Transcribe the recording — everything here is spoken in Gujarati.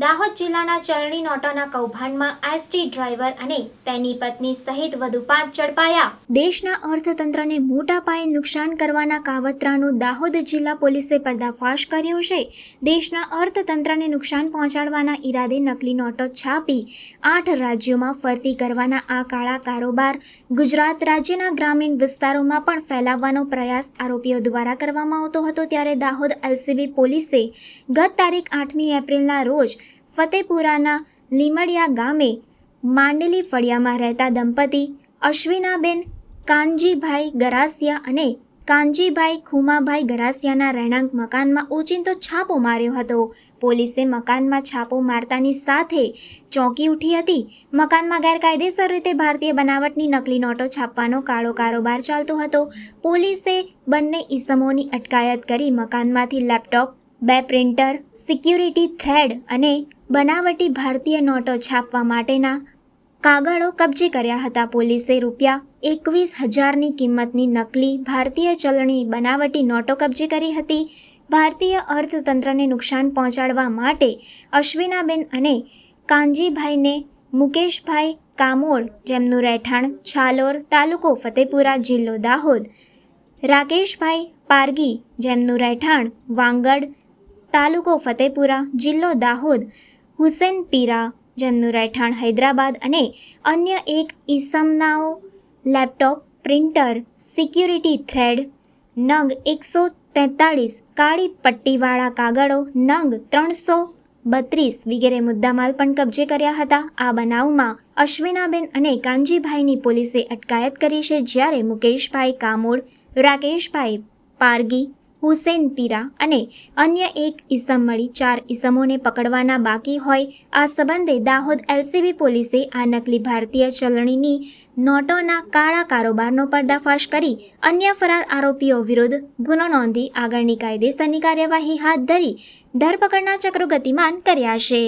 દાહોદ જિલ્લાના ચરણી નોટોના કૌભાંડમાં એસટી ડ્રાઈવર અને તેની પત્ની સહિત વધુ પાંચ ઝડપાયા. દેશના અર્થતંત્રને મોટા પાયે નુકસાન કરવાના કાવતરાનું દાહોદ જિલ્લા પોલીસે પર્દાફાશ કર્યો છે. દેશના અર્થતંત્રને નુકસાન પહોંચાડવાના ઈરાદે નકલી નોટો છાપી આઠ રાજ્યોમાં ફરતી કરવાના આ કાળા કારોબાર ગુજરાત રાજ્યના ગ્રામીણ વિસ્તારોમાં પણ ફેલાવવાનો પ્રયાસ આરોપીઓ દ્વારા કરવામાં આવતો હતો ત્યારે દાહોદ એલસીબી પોલીસે ગત તારીખ આઠમી એપ્રિલના રોજ ફતેપુરાના લીમડિયા ગામે માંડલી ફળિયામાં રહેતા દંપતી અશ્વિનાબેન કાનજીભાઈ ગરાસિયા અને કાનજીભાઈ ખુમાભાઈ ગરાસિયાના રહેણાંક મકાનમાં ઓચિંતો છાપો માર્યો હતો. પોલીસે મકાનમાં છાપો મારતાની સાથે ચોંકી ઉઠી હતી. મકાનમાં ગેરકાયદેસર રીતે ભારતીય બનાવટની નકલી નોટો છાપવાનો કાળો કારોબાર ચાલતો હતો. પોલીસે બંને ઈસમોની અટકાયત કરી મકાનમાંથી લેપટોપ બે પ્રિન્ટર, સિક્યુરિટી થ્રેડ અને બનાવટી ભારતીય નોટો છાપવા માટેના કાગળો કબજે કર્યા હતા. પોલીસે રૂપિયા એકવીસ હજારની કિંમતની નકલી ભારતીય ચલણી બનાવટી નોટો કબજે કરી હતી. ભારતીય અર્થતંત્રને નુકસાન પહોંચાડવા માટે અશ્વિનાબેન અને કાનજીભાઈને મુકેશભાઈ કામોળ, જેમનું રહેઠાણ છાલોર તાલુકો ફતેપુરા જિલ્લો દાહોદ, રાકેશભાઈ પારગી, જેમનું રહેઠાણ વાંગડ તાલુકો ફતેપુરા, જિલ્લો દાહોદ, હુસેન પીરા જેમનું રહેઠાણ હૈદરાબાદ અને અન્ય એક ઈસમનાઓ, લેપટોપ, પ્રિન્ટર, સિક્યુરિટી થ્રેડ, નંગ એકસો તેતાળીસ, કાળી પટ્ટીવાળા કાગળો, નંગ ત્રણસો બત્રીસ વગેરે મુદ્દામાલ પણ કબજે કર્યા હતા. આ બનાવમાં અશ્વિનાબેન અને કાનજીભાઈની પોલીસે અટકાયત કરી છે, જ્યારે મુકેશભાઈ કામોડ, રાકેશભાઈ પારગી હુસેન પીરા અને અન્ય એક ઈસમ મળી. ચાર ઈસમોને પકડવાના બાકી હોય આ સંબંધે દાહોદ એલસીબી પોલીસે આ નકલી ભારતીય ચલણીની નોટોના કાળા કારોબારનો પર્દાફાશ કરી અન્ય ફરાર આરોપીઓ વિરુદ્ધ ગુનો નોંધી આગળની કાયદેસરની કાર્યવાહી હાથ ધરી ધરપકડના ચક્રો ગતિમાન કર્યા છે.